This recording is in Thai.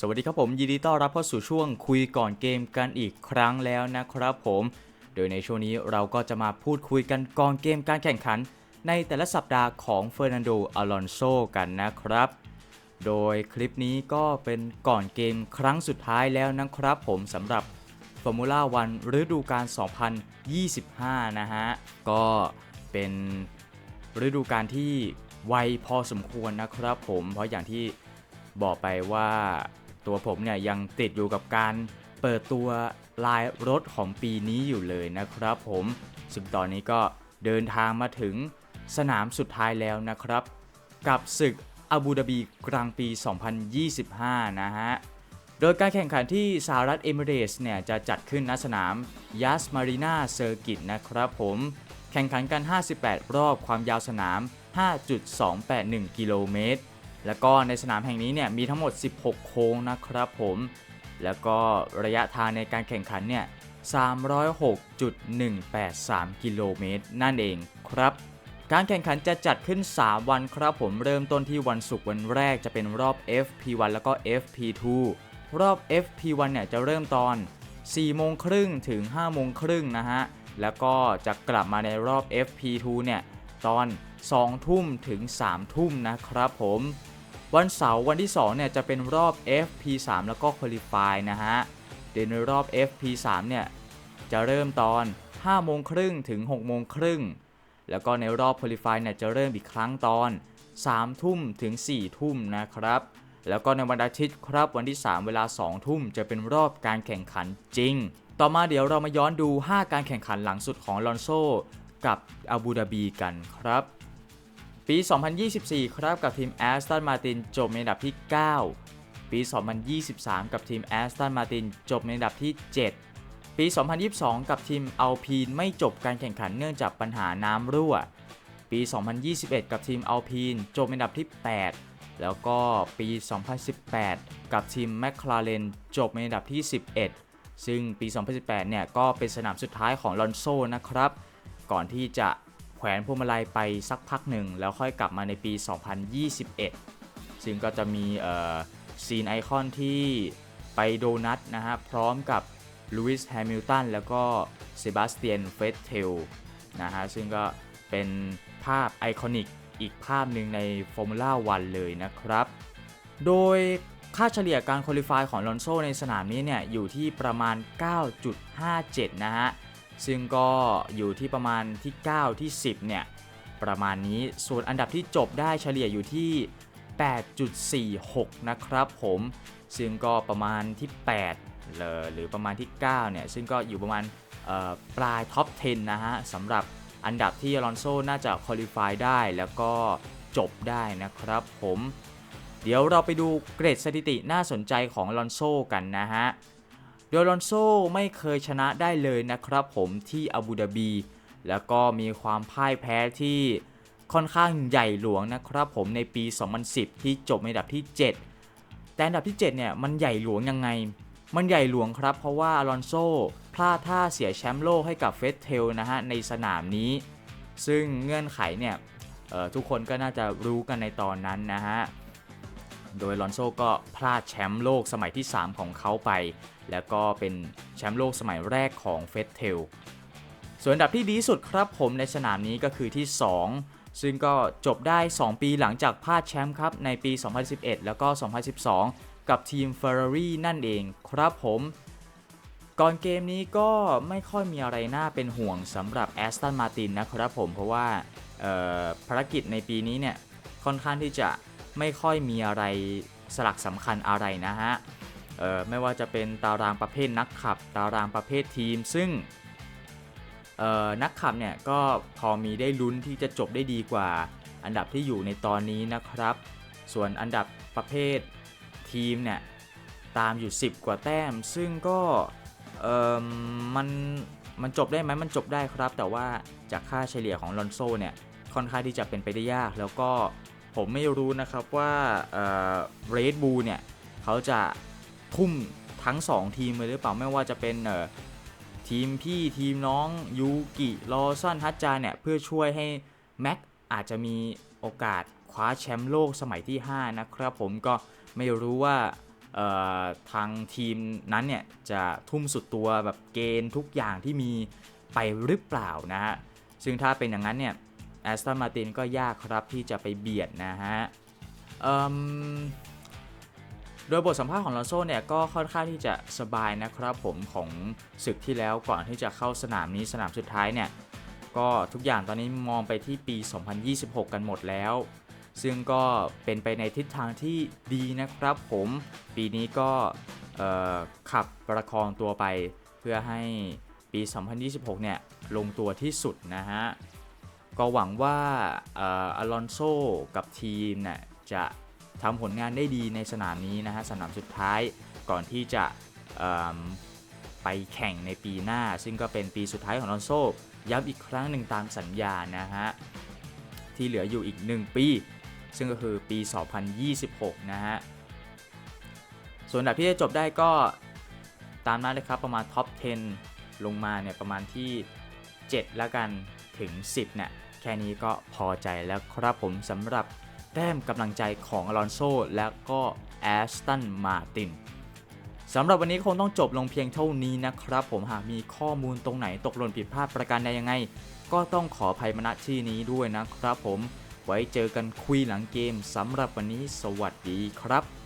สวัสดีครับผมยินดีต้อนรับเข้าสู่ช่วงคุยก่อนเกมกันอีกครั้งแล้วนะครับผม โดยในช่วงนี้เราก็จะมาพูดคุยกันก่อนเกมการแข่งขัน ในแต่ละสัปดาห์ของเฟอร์นันโด อลอนโซกันนะครับ โดยคลิปนี้ก็เป็นก่อนเกมครั้งสุดท้ายแล้วนะครับผมสำหรับฟอร์มูล่าวันฤดูกาล 2025 นะฮะ ก็เป็นฤดูกาลที่ไวพอสมควรนะครับผมเพราะอย่างที่บอกไปว่า ตัวผมเนี่ยยังติดอยู่กับการเปิดตัวลายรถของปีนี้อยู่เลยนะครับผมซึ่งตอนนี้ก็เดินทางมาถึงสนามสุดท้ายแล้วนะครับ กับศึกอาบูดาบีกลางปี 2025 นะฮะ โดยการแข่งขันที่สหรัฐเอมิเรตส์เนี่ยจะจัดขึ้นณสนามยัสมารีนาเซอร์กิตนะครับผม แข่งขันกัน 58 รอบความยาวสนาม 5.281 กิโลเมตร แล้วก็ในสนามแห่งนี้เนี่ยมีทั้งหมด 16 โค้งนะครับผม แล้วก็ระยะทางในการแข่งขันเนี่ย 306.183 กิโลเมตรนั่นเองครับ การแข่งขันจะจัดขึ้น 3 วันครับผมเริ่มต้นที่วันศุกร์วันแรกจะเป็นรอบ FP1 แล้วก็ FP2 รอบ FP1 เนี่ยจะเริ่มตอน 4 โมงครึ่งถึง 5 โมงครึ่งนะฮะ แล้วก็จะกลับมาในรอบ FP2 เนี่ยตอน 2 ทุ่มถึง 3 ทุ่มนะครับผมวันเสาร์วันที่ 2 เนี่ยจะเป็นรอบ FP3 แล้วก็ Qualify นะฮะโดยในรอบ FP3 เนี่ยจะเริ่มตอน 5 โมงครึ่งถึง 6 โมงครึ่ง แล้วก็ในรอบ Qualify เนี่ยจะเริ่มอีกครั้งตอน 3 ทุ่มถึง 4 ทุ่มนะครับ แล้วก็ในวันอาทิตย์ครับวันที่ 3 เวลา 2 ทุ่มจะเป็นรอบการแข่งขันจริง ต่อมาเดี๋ยวเรามาย้อนดู 5 การแข่งขันหลังสุดของลอนโซกับอาบูดาบีกันครับ ปี 2024 ครับกับทีมแอสตันมาตินจบในอันดับที่ 9 ปี 2023 กับทีมแอสตันมาตินจบในอันดับที่ 7 ปี 2022 กับทีมอัลพีนไม่จบการแข่งขันเนื่องจากปัญหาน้ำรั่ว ปี 2021 กับทีมอัลพีนจบในอันดับที่ 8 แล้วก็ปี 2018 กับทีมแมคคลาเรนจบในอันดับที่ 11 ซึ่งปี 2018 เนี่ยก็เป็นสนามสุดท้ายของลอนโซนะครับ ก่อนที่จะ แขวนพวงมาลัยไปสักพักหนึ่ง แล้วค่อยกลับมาในปี 2021 ซึ่งก็จะมีเอ่อซีนไอคอนที่ไปโดนัทนะฮะ พร้อมกับลูอิสแฮมิลตันแล้วก็เซบาสเตียนเฟสเทลนะฮะ ซึ่งก็เป็นภาพไอคอนิกอีกภาพหนึ่งในฟอร์มูล่าวันเลยนะครับ โดยค่าเฉลี่ยการคุริฟายของลอนโซในสนามนี้เนี่ย อยู่ที่ประมาณ 9.57 นะฮะ ซึ่งก็อยู่ที่ประมาณที่ 9 ที่ 10 เนี่ย ประมาณนี้ส่วนอันดับที่จบได้เฉลี่ยอยู่ที่ 8.46 นะครับผม ซึ่งก็ประมาณที่8เลยหรือประมาณที่ 9 เนี่ย ซึ่งก็อยู่ประมาณปลายท็อป 10 นะฮะสำหรับอันดับที่อลอนโซน่าจะคุริฟายได้แล้วก็จบได้นะครับผม เดี๋ยวเราไปดูเกรดสถิติน่าสนใจของลอนโซกันนะฮะ โดยลอนโซไม่เคยชนะได้เลยนะครับผมที่อาบูดาบี แล้วก็มีความพ่ายแพ้ที่ค่อนข้างใหญ่หลวงนะครับผมในปี 2010 ที่จบในอันดับที่ 7 แต่อันดับที่ 7 เนี่ยมันใหญ่หลวงยังไง มันใหญ่หลวงครับ เพราะว่าอลอนโซพลาดท่าเสียแชมป์โลกให้กับเฟสเทลนะฮะในสนามนี้ ซึ่งเงื่อนไขเนี่ยทุกคนก็น่าจะรู้กันในตอนนั้นนะฮะ โดยลอนโซก็พลาดแชมป์โลกสมัยที่ 3 ของเขาไป แล้วก็เป็นแชมป์โลกสมัยแรกของเฟสเทล ส่วนอันดับที่ดีสุดครับผมในสนามนี้ก็คือที่ 2 ซึ่งก็จบได้ 2 ปีหลังจากพลาดแชมป์ครับในปี 2011 แล้วก็ 2012 กับทีม Ferrari นั่นเองครับผมก่อนเกมนี้ก็ไม่ค่อยมีอะไรน่าเป็นห่วงสำหรับแอสตันมาตินนะครับผมเพราะว่าภารกิจในปีนี้เนี่ยค่อนข้างที่จะ ไม่ค่อยมีอะไรสลักสำคัญอะไรนะฮะเออไม่ว่าจะเป็นตารางประเภทนักขับ ตารางประเภททีม ซึ่งนักขับเนี่ยก็พอมีได้ลุ้นที่จะจบได้ดีกว่า อันดับที่อยู่ในตอนนี้นะครับ ส่วนอันดับประเภททีมเนี่ยตามอยู่ 10 กว่าแต้ม ซึ่งก็เออมันมันจบได้ไหมมันจบได้ครับ แต่ว่าจากค่าเฉลี่ยของลอนโซเนี่ยค่อนข้างที่จะเป็นไปได้ยาก แล้วก็ ผมไม่รู้นะครับว่าเรดบูลเนี่ยเขาจะทุ่มทั้ง 2 ทีมเลยหรือเปล่าไม่ว่าจะเป็นทีมพี่ทีมน้องยูกิลอซันฮัจจาเนี่ยเพื่อช่วยให้แม็กอาจจะมีโอกาสคว้าแชมป์โลกสมัยที่ 5 นะครับ ผมก็ไม่รู้ว่าทางทีมนั้นเนี่ยจะทุ่มสุดตัวแบบเกณฑ์ทุกอย่างที่มีไปหรือเปล่านะฮะซึ่งถ้าเป็นอย่างนั้นเนี่ย แอสตันมาตินก็ยากครับที่จะไปเบียดนะฮะโดยบทสัมภาษณ์ของลอนโซเนี่ยก็ค่อนข้างที่จะสบายนะครับผมของศึกที่แล้วก่อนที่จะเข้าสนามนี้สนามสุดท้ายเนี่ยก็ทุกอย่างตอนนี้มองไปที่ปี 2026 กันหมดแล้ว ซึ่งก็เป็นไปในทิศทางที่ดีนะครับผมปีนี้ก็ขับประคองตัวไปเพื่อให้ปี 2026 เนี่ยลงตัวที่สุดนะฮะ ก็หวังว่าอ่ออลอนโซกับทีมเนี่ยจะทำผลงานได้ดีในสนามนี้นะฮะสนามสุดท้ายก่อนที่จะไปแข่งในปีหน้า ซึ่งก็เป็นปีสุดท้ายของอลอนโซย้ำอีกครั้งหนึ่งตามสัญญานะฮะที่เหลืออยู่อีก 1 ปี ซึ่งก็คือปี 2026 นะฮะส่วนอันดับที่จะจบได้ก็ตามนั้นเลยครับประมาณท็อป 10 ลงมาเนี่ยประมาณที่ 7 แล้วกันถึง 10เนี่ย แค่นี้ก็พอใจแล้วครับผมสำหรับแต้มกำลังใจของอลอนโซและก็แอสตันมาตินสำหรับวันนี้คงต้องจบลงเพียงเท่านี้นะครับ ผมหากมีข้อมูลตรงไหนตกหล่นผิดพลาดประการใดยังไง ก็ต้องขออภัยมณที่นี้ด้วยนะครับผมไว้เจอกันคุยหลังเกมสำหรับวันนี้สวัสดีครับ